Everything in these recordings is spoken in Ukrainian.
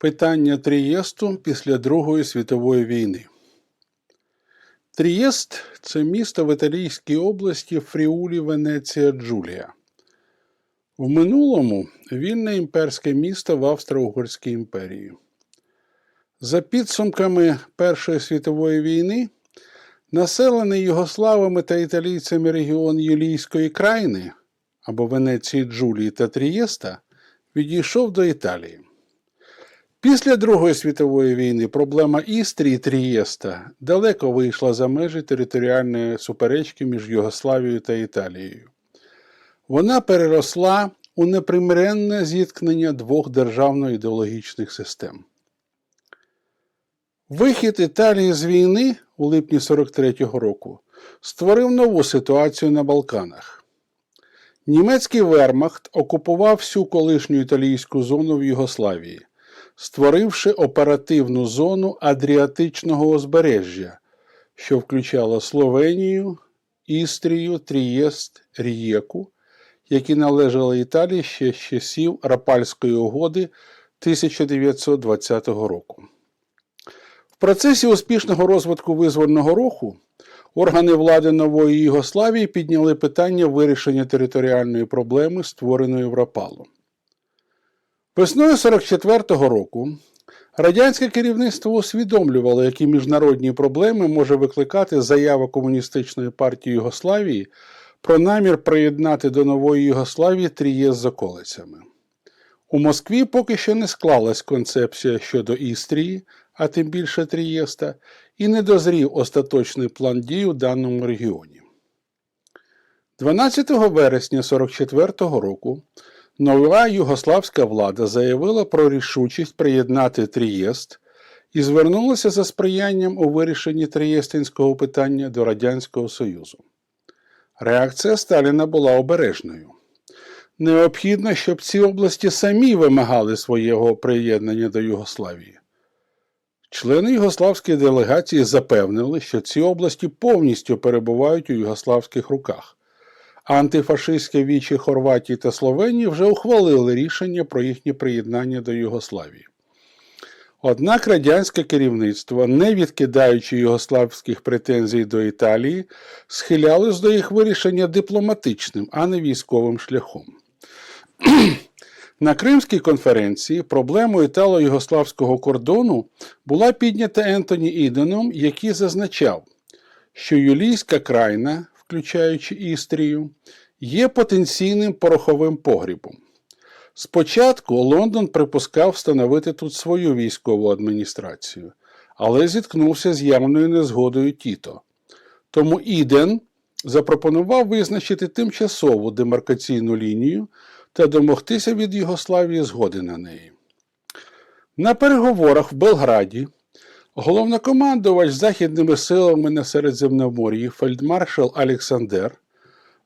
Питання Трієсту після Другої світової війни. Трієст це місто в Італійській області Фріулі Венеція Джулія. В минулому вільне імперське місто в Австро-Угорській імперії. За підсумками Першої світової війни, населений югославами та італійцями регіон Юлійської країни або Венеції Джулії та Трієста відійшов до Італії. Після Другої світової війни проблема Істрії Трієста далеко вийшла за межі територіальної суперечки між Югославією та Італією. Вона переросла у непримиренне зіткнення двох державно-ідеологічних систем. Вихід Італії з війни у липні 43-го року створив нову ситуацію на Балканах. Німецький вермахт окупував всю колишню італійську зону в Югославії, створивши оперативну зону Адріатичного узбережжя, що включала Словенію, Істрію, Трієст, Рієку, які належали Італії ще з часів Рапальської угоди 1920 року. В процесі успішного розвитку визвольного руху органи влади нової Югославії підняли питання вирішення територіальної проблеми, створеної в Рапалу. Весною 44-го року радянське керівництво усвідомлювало, які міжнародні проблеми може викликати заява Комуністичної партії Югославії про намір приєднати до нової Югославії Трієст з околицями. У Москві поки що не склалась концепція щодо Істрії, а тим більше Трієста, і не дозрів остаточний план дій у даному регіоні. 12 вересня 44-го року нова югославська влада заявила про рішучість приєднати Трієст і звернулася за сприянням у вирішенні Трієстинського питання до Радянського Союзу. Реакція Сталіна була обережною. Необхідно, щоб ці області самі вимагали свого приєднання до Югославії. Члени югославської делегації запевнили, що ці області повністю перебувають у югославських руках. Антифашистські вічі Хорватії та Словенії вже ухвалили рішення про їхнє приєднання до Югославії. Однак радянське керівництво, не відкидаючи югославських претензій до Італії, схилялось до їх вирішення дипломатичним, а не військовим шляхом. На Кримській конференції проблему італо-югославського кордону була піднята Ентоні Іденом, який зазначав, що Юлійська крайна, включаючи Істрію, є потенційним пороховим погрібом. Спочатку Лондон припускав встановити тут свою військову адміністрацію, але зіткнувся з явною незгодою Тіто. Тому Іден запропонував визначити тимчасову демаркаційну лінію та домогтися від Югославії згоди на неї. На переговорах в Белграді головнокомандувач західними силами на Середземномор'ї фельдмаршал Олександр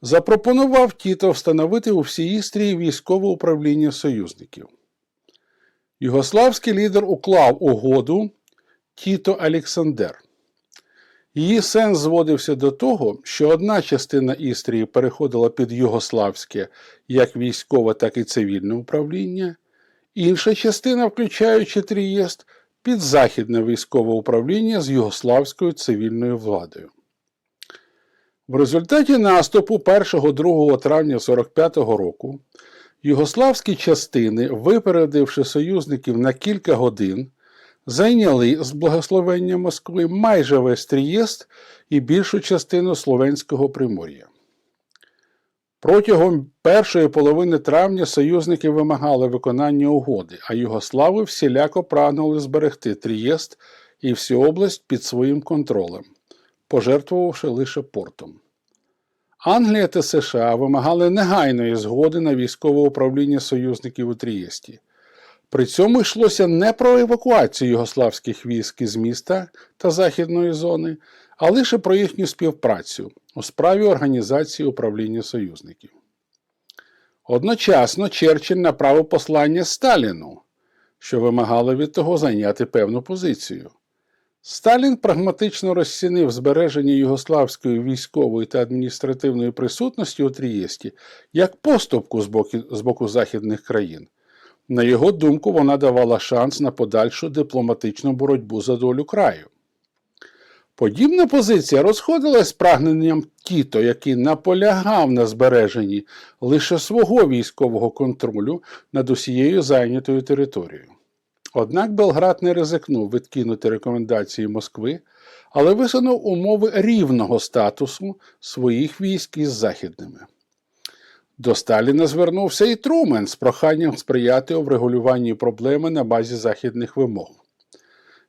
запропонував Тіто встановити у всій Істрії військове управління союзників. Югославський лідер уклав угоду Тіто Олександр. Її сенс зводився до того, що одна частина Істрії переходила під югославське як військове, так і цивільне управління, інша частина, включаючи Трієст, під західне військове управління з югославською цивільною владою. В результаті наступу 1-2 травня 45-го року югославські частини, випередивши союзників на кілька годин, зайняли з благословення Москви майже весь Трієст і більшу частину Словенського примор'я. Протягом першої половини травня союзники вимагали виконання угоди, а югослави всіляко прагнули зберегти Трієст і всю область під своїм контролем, пожертвувавши лише портом. Англія та США вимагали негайної згоди на військове управління союзників у Трієсті. При цьому йшлося не про евакуацію югославських військ із міста та західної зони, а лише про їхню співпрацю у справі організації управління союзників. Одночасно Черчилль направив послання Сталіну, що вимагало від того зайняти певну позицію. Сталін прагматично розцінив збереження югославської військової та адміністративної присутності у Трієсті як поступку з боку, з боку західних країн На його думку, вона давала шанс на подальшу дипломатичну боротьбу за долю краю. Подібна позиція розходилась з прагненням Тіто, який наполягав на збереженні лише свого військового контролю над усією зайнятою територією. Однак Белград не ризикнув відкинути рекомендації Москви, але висунув умови рівного статусу своїх військ із західними. До Сталіна звернувся і Трумен з проханням сприяти у врегулюванні проблеми на базі західних вимог.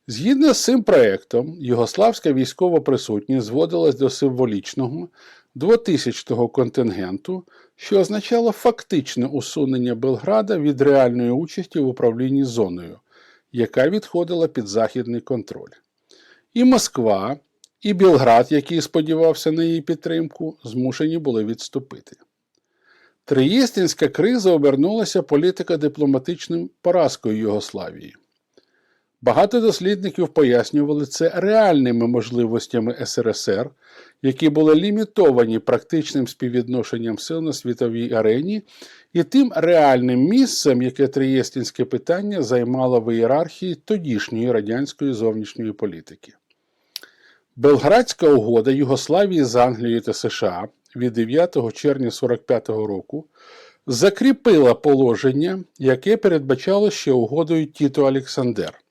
Згідно з цим проєктом, югославська військова присутність зводилась до символічного 2000-го контингенту, що означало фактичне усунення Белграда від реальної участі в управлінні зоною, яка відходила під західний контроль. І Москва, і Білград, який сподівався на її підтримку, змушені були відступити. Триєстинська криза обернулася політико-дипломатичним поразкою Югославії. Багато дослідників пояснювали це реальними можливостями СРСР, які були лімітовані практичним співвідношенням сил на світовій арені, і тим реальним місцем, яке Триєстинське питання займало в ієрархії тодішньої радянської зовнішньої політики. Белградська угода Югославії з Англією та США від 9 червня 1945 року закріпила положення, яке передбачало ще угодою Тіто Олександр.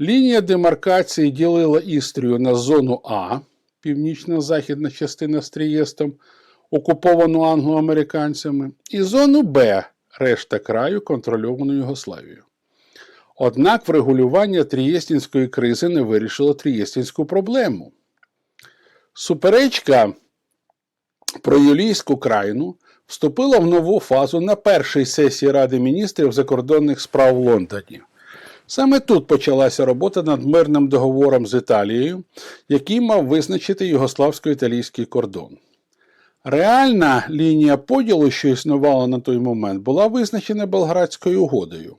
Лінія демаркації ділила Істрію на зону А, північно-західна частина з Трієстом, окуповану англоамериканцями, і зону Б, решта краю, контрольовану Югославією. Однак врегулювання Трієстінської кризи не вирішило Трієстінську проблему. Суперечка про Юлійську країну вступила в нову фазу на першій сесії Ради міністрів закордонних справ в Лондоні. Саме тут почалася робота над мирним договором з Італією, який мав визначити югославсько-італійський кордон. Реальна лінія поділу, що існувала на той момент, була визначена Белградською угодою.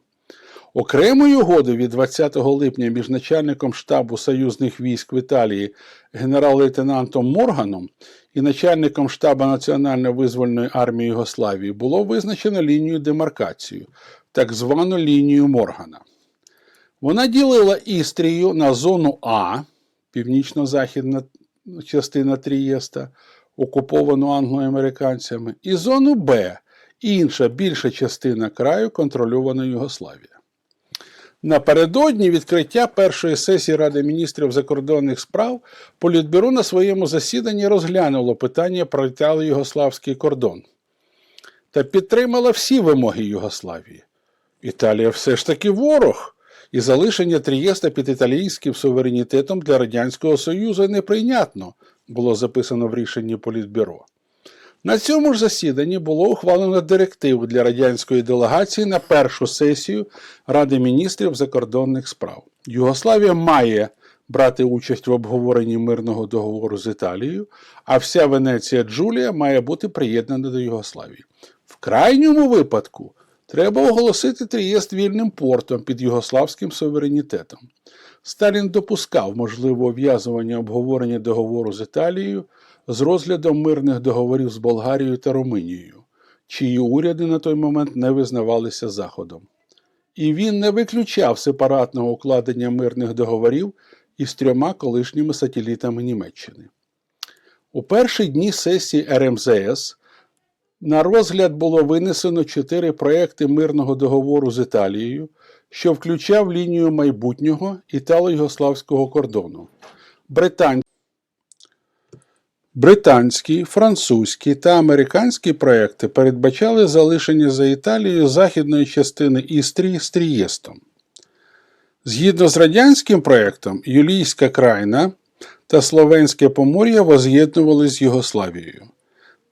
Окремою угодою від 20 липня між начальником штабу союзних військ в Італії генерал-лейтенантом Морганом і начальником штабу Національно-визвольної армії Югославії було визначено лінію демаркацію, так звану лінію Моргана. Вона ділила Істрію на зону А, північно-західна частина Трієста, окуповану англоамериканцями, і зону Б, інша більша частина краю, контрольована Югославія. Напередодні відкриття першої сесії Ради міністрів закордонних справ Політбюро на своєму засіданні розглянуло питання про італо-югославський кордон та підтримало всі вимоги Югославії. Італія все ж таки ворог, і залишення Трієста під італійським суверенітетом для Радянського Союзу неприйнятно, було записано в рішенні Політбюро. На цьому ж засіданні було ухвалено директиву для радянської делегації на першу сесію Ради міністрів закордонних справ. Югославія має брати участь в обговоренні мирного договору з Італією, а вся Венеція Джулія має бути приєднана до Югославії. В крайньому випадку треба оголосити Трієст вільним портом під югославським суверенітетом. Сталін допускав можливе ув'язування обговорення договору з Італією з розглядом мирних договорів з Болгарією та Румунією, чиї уряди на той момент не визнавалися Заходом. І він не виключав сепаратного укладення мирних договорів із трьома колишніми сателітами Німеччини. У перші дні сесії РМЗС на розгляд було винесено чотири проекти мирного договору з Італією, що включав лінію майбутнього італо-югославського кордону. Британь... Британські, французькі та американські проекти передбачали залишення за Італією західної частини Істрії з Трієстом. Згідно з радянським проектом, Юлійська крайна та Словенське Помор'я воз'єднували з Югославією.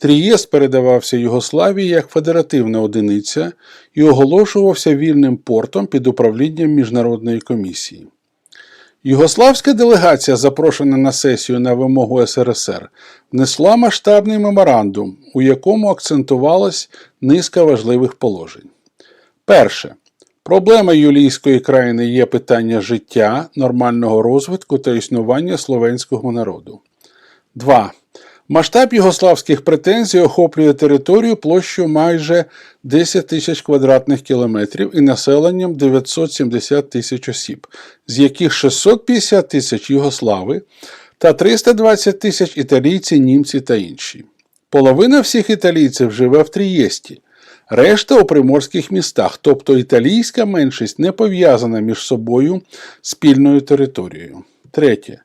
Трієст передавався Югославії як федеративна одиниця і оголошувався вільним портом під управлінням Міжнародної комісії. Югославська делегація, запрошена на сесію на вимогу СРСР, внесла масштабний меморандум, у якому акцентувалась низка важливих положень. Перше. Проблема Юлійської країни є питання життя, нормального розвитку та існування словенського народу. 2. Масштаб югославських претензій охоплює територію площею майже 10 тисяч квадратних кілометрів і населенням 970 тисяч осіб, з яких 650 тисяч югослави та 320 тисяч італійці, німці та інші. Половина всіх італійців живе в Трієсті, решта у приморських містах, тобто італійська меншість не пов'язана між собою спільною територією. Третє.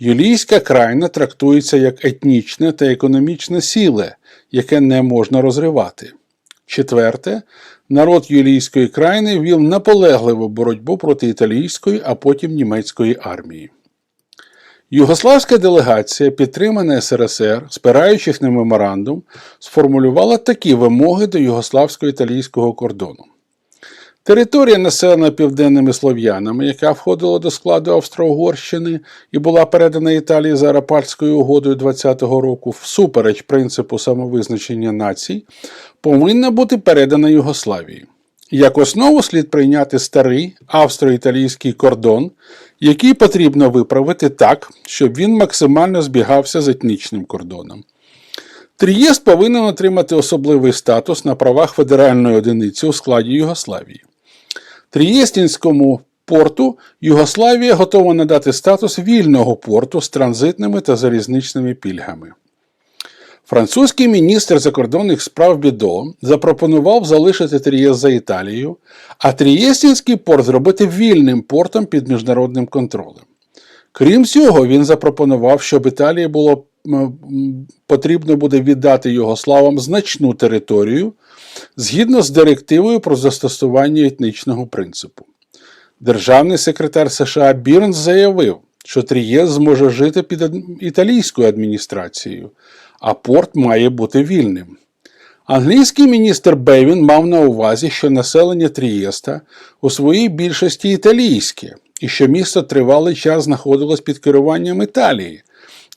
Юлійська крайна трактується як етнічне та економічне сіле, яке не можна розривати. Четверте, народ Юлійської крайни вів наполегливу боротьбу проти італійської, а потім німецької армії. Югославська делегація, підтримана СРСР, спираючись на меморандум, сформулювала такі вимоги до югославсько-італійського кордону. Територія, населена південними слов'янами, яка входила до складу Австро-Угорщини і була передана Італії за Рапальською угодою 20-го року, всупереч принципу самовизначення націй, повинна бути передана Югославії. Як основу слід прийняти старий австро-італійський кордон, який потрібно виправити так, щоб він максимально збігався з етнічним кордоном. Трієст повинен отримати особливий статус на правах федеральної одиниці у складі Югославії. Трієстінському порту Югославія готова надати статус вільного порту з транзитними та залізничними пільгами. Французький міністр закордонних справ Бідо запропонував залишити Трієст за Італією, а Трієстінський порт зробити вільним портом під міжнародним контролем. Крім цього, він запропонував, щоб Італії було потрібно буде віддати Югославам значну територію згідно з директивою про застосування етнічного принципу. Державний секретар США Бірнс заявив, що Трієст зможе жити під італійською адміністрацією, а порт має бути вільним. Англійський міністр Бейвін мав на увазі, що населення Трієста у своїй більшості італійське, і що місто тривалий час знаходилось під керуванням Італії,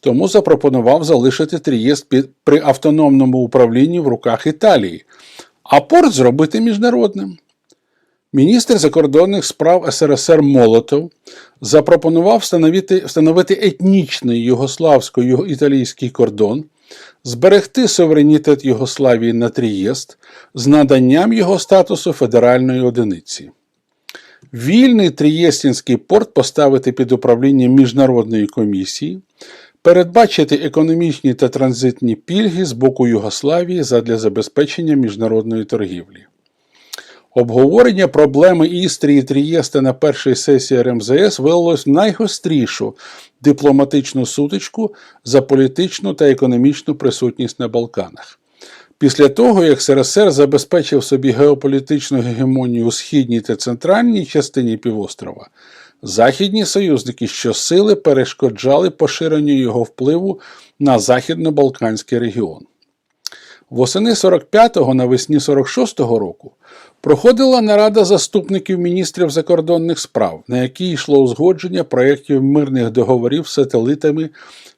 тому запропонував залишити Трієст при автономному управлінні в руках Італії, а порт зробити міжнародним. Міністр закордонних справ СРСР Молотов запропонував встановити, встановити етнічний югославсько-італійський кордон, зберегти суверенітет Югославії на Трієст з наданням його статусу федеральної одиниці. Вільний Трієстінський порт поставити під управління міжнародної комісії, передбачити економічні та транзитні пільги з боку Югославії задля забезпечення міжнародної торгівлі. Обговорення проблеми Істрії Трієста на першій сесії РМЗС вилилось в найгострішу дипломатичну сутичку за політичну та економічну присутність на Балканах. Після того, як СРСР забезпечив собі геополітичну гегемонію у східній та центральній частині півострова, західні союзники щосили перешкоджали поширенню його впливу на західно-балканський регіон. Восени 45-го навесні 46-го року проходила нарада заступників міністрів закордонних справ, на якій йшло узгодження проєктів мирних договорів з сателитами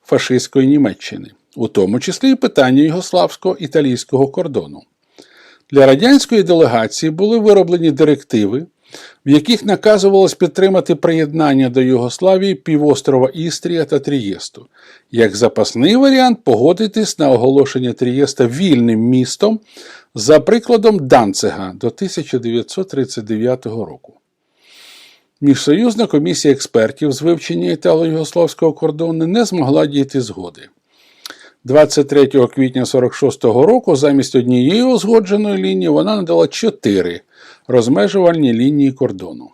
фашистської Німеччини, у тому числі і питання югославсько-італійського кордону. Для радянської делегації були вироблені директиви, в яких наказувалось підтримати приєднання до Югославії півострова Істрія та Трієсту, як запасний варіант погодитись на оголошення Трієста вільним містом за прикладом Данцига до 1939 року. Міжсоюзна комісія експертів з вивчення італо-югославського кордону не змогла дійти згоди. 23 квітня 46-го року замість однієї узгодженої лінії вона надала чотири розмежувальні лінії кордону.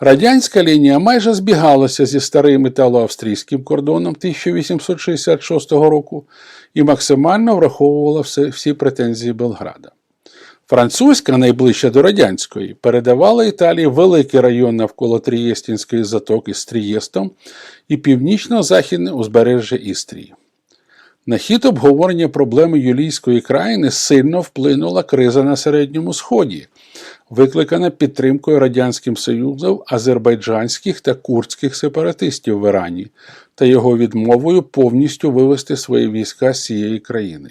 Радянська лінія майже збігалася зі старим італо-австрійським кордоном 1866 року і максимально враховувала всі претензії Белграда. Французька, найближча до радянської, передавала Італії великий район навколо Трієстінської затоки з Трієстом і північно-західне узбережжя Істрії. На хід обговорення проблеми Юлійської країни сильно вплинула криза на Середньому Сході, викликана підтримкою Радянським Союзом азербайджанських та курдських сепаратистів в Ірані та його відмовою повністю вивести свої війська з цієї країни.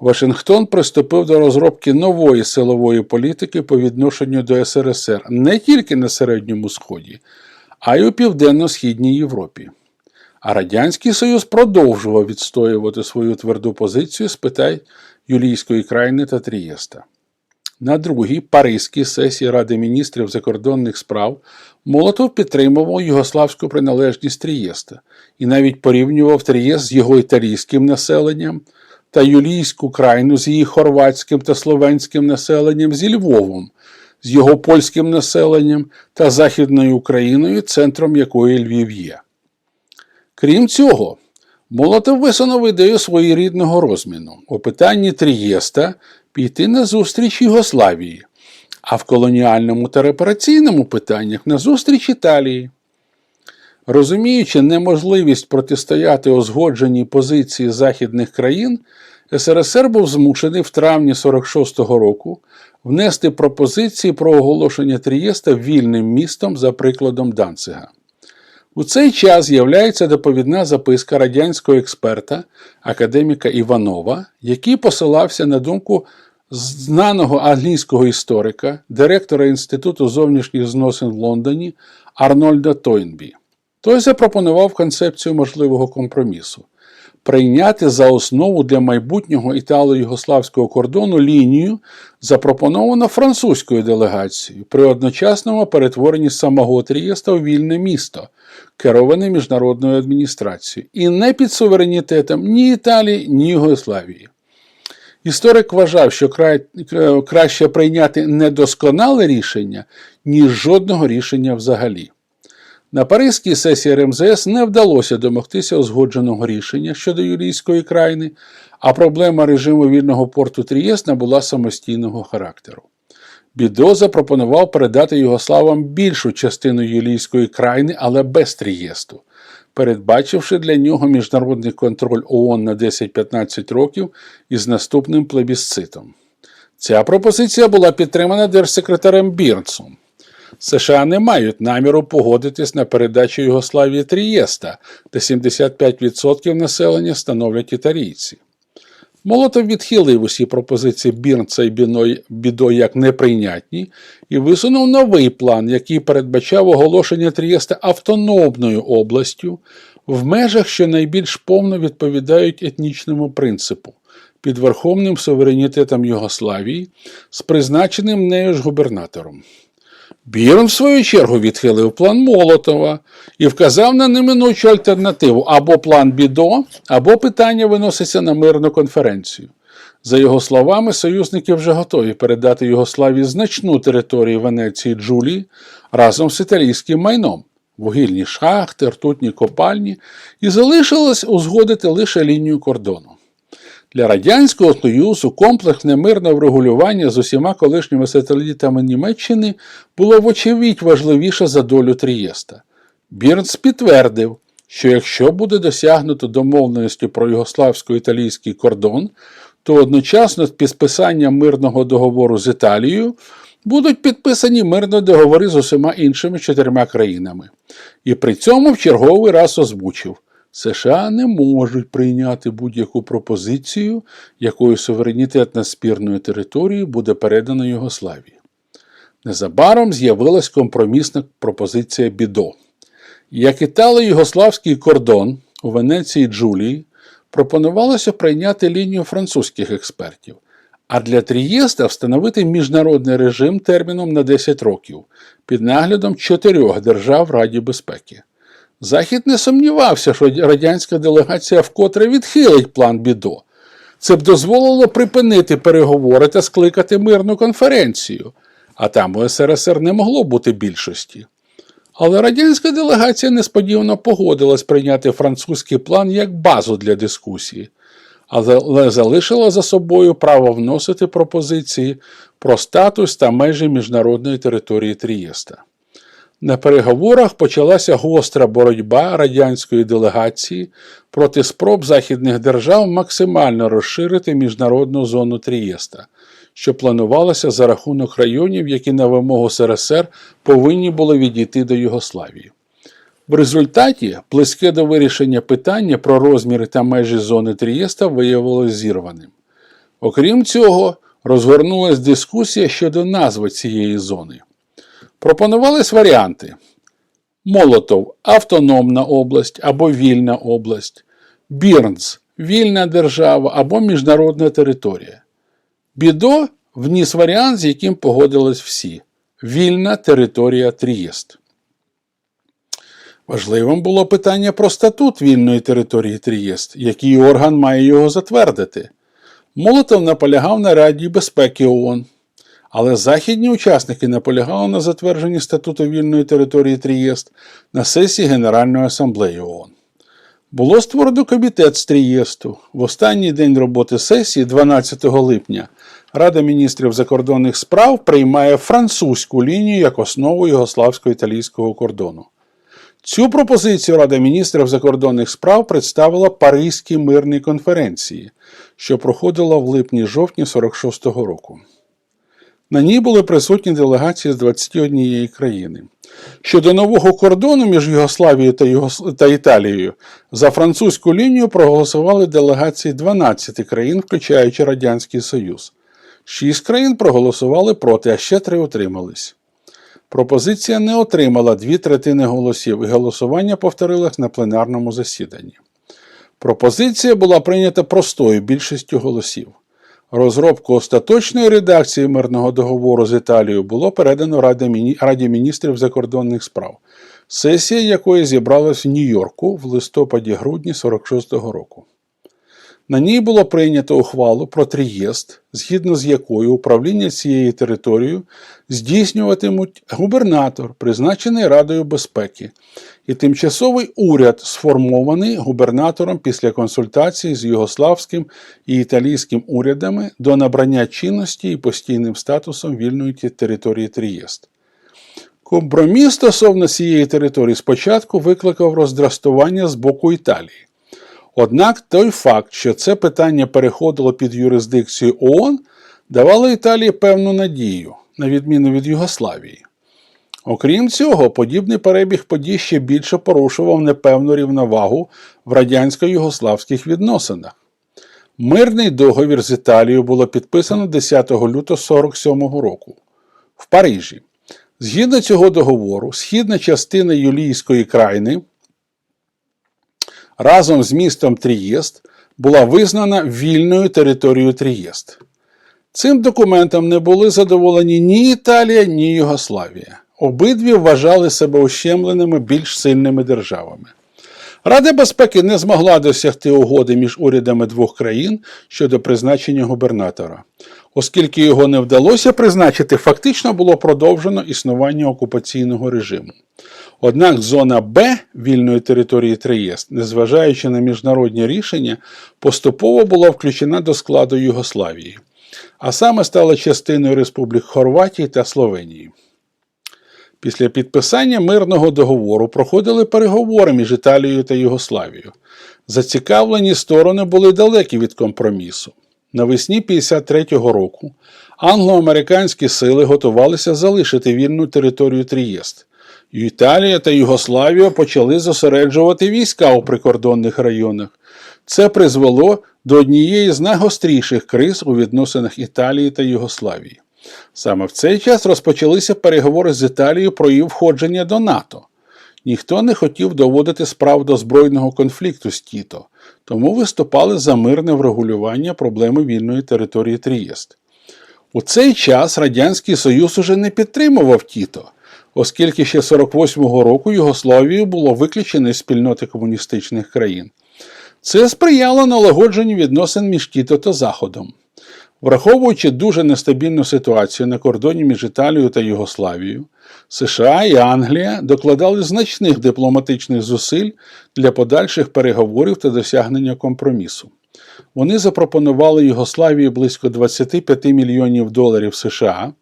Вашингтон приступив до розробки нової силової політики по відношенню до СРСР не тільки на Середньому Сході, а й у Південно-Східній Європі. а Радянський Союз продовжував відстоювати свою тверду позицію з питань Юлійської країни та Трієста. На другій Паризькій сесії Ради міністрів закордонних справ Молотов підтримував югославську приналежність Трієста і навіть порівнював Трієст з його італійським населенням та Юлійську крайну з її хорватським та словенським населенням зі Львовом, з його польським населенням та Західною Україною, центром якої Львів є. Крім цього, Молотов висунув ідею своєрідного розміну у питанні Трієста піти на зустріч Югославії, а в колоніальному та репараційному питаннях на зустріч Італії. Розуміючи неможливість протистояти узгодженій позиції західних країн, СРСР був змушений в травні 46-го року внести пропозиції про оголошення Трієста вільним містом за прикладом Данцига. У цей час з'являється доповідна записка радянського експерта, академіка Іванова, який посилався на думку знаного англійського історика, директора Інституту зовнішніх зносин в Лондоні Арнольда Тойнбі. Той запропонував концепцію можливого компромісу прийняти за основу для майбутнього італо-югославського кордону лінію, запропоновану французькою делегацією при одночасному перетворенні самого Трієста у вільне місто, кероване міжнародною адміністрацією, і не під суверенітетом ні Італії, ні Югославії. Історик вважав, що краще прийняти недосконале рішення, ніж жодного рішення взагалі. На Паризькій сесії РМЗС не вдалося домогтися узгодженого рішення щодо Юлійської країни, а проблема режиму вільного порту Трієст набула самостійного характеру. Бідо запропонував передати Югославам більшу частину Юлійської країни, але без Трієсту, передбачивши для нього міжнародний контроль ООН на 10-15 років із наступним плебісцитом. Ця пропозиція була підтримана держсекретарем Бірнсом. США не мають наміру погодитись на передачу Югославії Трієста, де 75% населення становлять італійці. Молотов відхилив усі пропозиції Бірнца і Бідо як неприйнятні і висунув новий план, який передбачав оголошення Трієста автономною областю в межах, що найбільш повно відповідають етнічному принципу, під верховним суверенітетом Югославії з призначеним нею ж губернатором. Бірн, в свою чергу, відхилив план Молотова і вказав на неминучу альтернативу або план Бідо, або питання виноситься на мирну конференцію. За його словами, союзники вже готові передати Югославії значну територію Венеції Джулії разом з італійським майном, вугільні шахти, ртутні копальні, і залишилось узгодити лише лінію кордону. Для Радянського Союзу комплексне мирне врегулювання з усіма колишніми сателітами Німеччини було вочевидь важливіше за долю Трієста. Бірнс підтвердив, що якщо буде досягнуто домовленості про югославсько-італійський кордон, то одночасно з підписанням мирного договору з Італією будуть підписані мирні договори з усіма іншими чотирма країнами. І при цьому в черговий раз озвучив. США не можуть прийняти будь-яку пропозицію, якою суверенітет над спірною територією буде передано Югославії. Незабаром з'явилась компромісна пропозиція Бідо. Як італо-югославський кордон у Венеції Джулії пропонувалося прийняти лінію французьких експертів, а для Трієста встановити міжнародний режим терміном на 10 років під наглядом чотирьох держав Раді безпеки. Захід не сумнівався, що радянська делегація вкотре відхилить план Бідо. Це б дозволило припинити переговори та скликати мирну конференцію, а там у СРСР не могло бути більшості. Але радянська делегація несподівано погодилась прийняти французький план як базу для дискусії, але залишила за собою право вносити пропозиції про статус та межі міжнародної території Трієста. На переговорах почалася гостра боротьба радянської делегації проти спроб західних держав максимально розширити міжнародну зону Трієста, що планувалося за рахунок районів, які на вимогу СРСР повинні були відійти до Югославії. В результаті близьке до вирішення питання про розміри та межі зони Трієста виявилось зірваним. Окрім цього, розгорнулася дискусія щодо назви цієї зони. Пропонувались варіанти Молотов автономна область або вільна область, Бірнс вільна держава або міжнародна територія. Бідо вніс варіант, з яким погодились всі вільна територія Трієст. Важливим було питання про статут вільної території Трієст, який орган має його затвердити. Молотов наполягав на Раді безпеки ООН, але західні учасники наполягали на затвердженні статуту вільної території Трієст на сесії Генеральної асамблеї ООН. Було створено комітет з Трієсту. В останній день роботи сесії, 12 липня, Рада міністрів закордонних справ приймає французьку лінію як основу югославсько-італійського кордону. Цю пропозицію Рада міністрів закордонних справ представила Паризькій мирній конференції, що проходила в липні-жовтні 46-го року. На ній були присутні делегації з 21 країни. Щодо нового кордону між Югославією та, Югос... та Італією за французьку лінію проголосували делегації 12 країн, включаючи Радянський Союз. Шість країн проголосували проти, а ще три утримались. Пропозиція не отримала дві третини голосів, і голосування повторилось на пленарному засіданні. Пропозиція була прийнята простою більшістю голосів. Розробку остаточної редакції мирного договору з Італією було передано Раді, міністрів закордонних справ, сесія якої зібралась в Нью-Йорку в листопаді-грудні 46-го року. На ній було прийнято ухвалу про трієст, згідно з якою управління цією територією здійснюватимуть губернатор, призначений Радою безпеки, і тимчасовий уряд, сформований губернатором після консультацій з югославським і італійським урядами до набрання чинності і постійним статусом вільної території Трієст. Компроміс стосовно цієї території спочатку викликав роздратування з боку Італії. Однак той факт, що це питання переходило під юрисдикцію ООН, давало Італії певну надію, на відміну від Югославії. Окрім цього, подібний перебіг подій ще більше порушував непевну рівновагу в радянсько-югославських відносинах. Мирний договір з Італією було підписано 10 лютого 1947 року в Парижі. Згідно цього договору, східна частина Юлійської крайни разом з містом Трієст була визнана вільною територією Трієст. Цим документом не були задоволені ні Італія, ні Югославія. Обидві вважали себе ущемленими більш сильними державами. Рада безпеки не змогла досягти угоди між урядами двох країн щодо призначення губернатора. Оскільки його не вдалося призначити, фактично було продовжено існування окупаційного режиму. Однак зона Б вільної території Триєст, незважаючи на міжнародні рішення, поступово була включена до складу Югославії, а саме стала частиною Республік Хорватії та Словенії. Після підписання мирного договору проходили переговори між Італією та Югославією. Зацікавлені сторони були далекі від компромісу. Навесні 53-го року англо-американські сили готувалися залишити вільну територію Трієст. Італія та Югославія почали зосереджувати війська у прикордонних районах. Це призвело до однієї з найгостріших криз у відносинах Італії та Югославії. Саме в цей час розпочалися переговори з Італією про її входження до НАТО. Ніхто не хотів доводити справ до збройного конфлікту з Тіто, тому виступали за мирне врегулювання проблеми вільної території Трієст. У цей час Радянський Союз уже не підтримував Тіто, оскільки ще 48-го року Югославію було виключено з спільноти комуністичних країн. Це сприяло налагодженню відносин між Тіто та Заходом. Враховуючи дуже нестабільну ситуацію на кордоні між Італією та Югославією, США і Англія докладали значних дипломатичних зусиль для подальших переговорів та досягнення компромісу. Вони запропонували Югославії близько 25 мільйонів доларів США,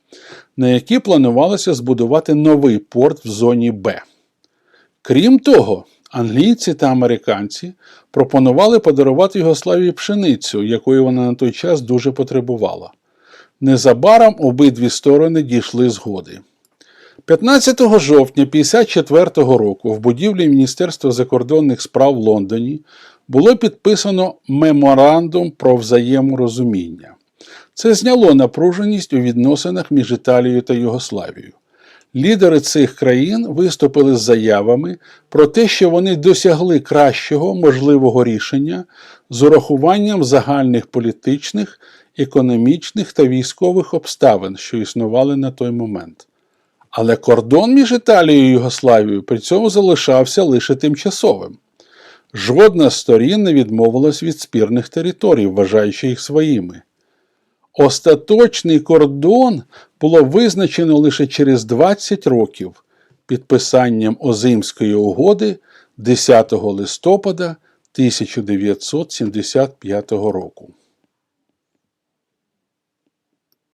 на які планувалося збудувати новий порт в зоні Б. Крім того, англійці та американці пропонували подарувати Югославії пшеницю, якої вона на той час дуже потребувала. Незабаром обидві сторони дійшли згоди. 15 жовтня 1954 року в будівлі Міністерства закордонних справ в Лондоні було підписано меморандум про взаєморозуміння. Це зняло напруженість у відносинах між Італією та Югославією. Лідери цих країн виступили з заявами про те, що вони досягли кращого можливого рішення з урахуванням загальних політичних, економічних та військових обставин, що існували на той момент. Але кордон між Італією і Югославією при цьому залишався лише тимчасовим. Жодна з сторін не відмовилась від спірних територій, вважаючи їх своїми. Остаточний кордон було визначено лише через 20 років підписанням Озимської угоди 10 листопада 1975 року.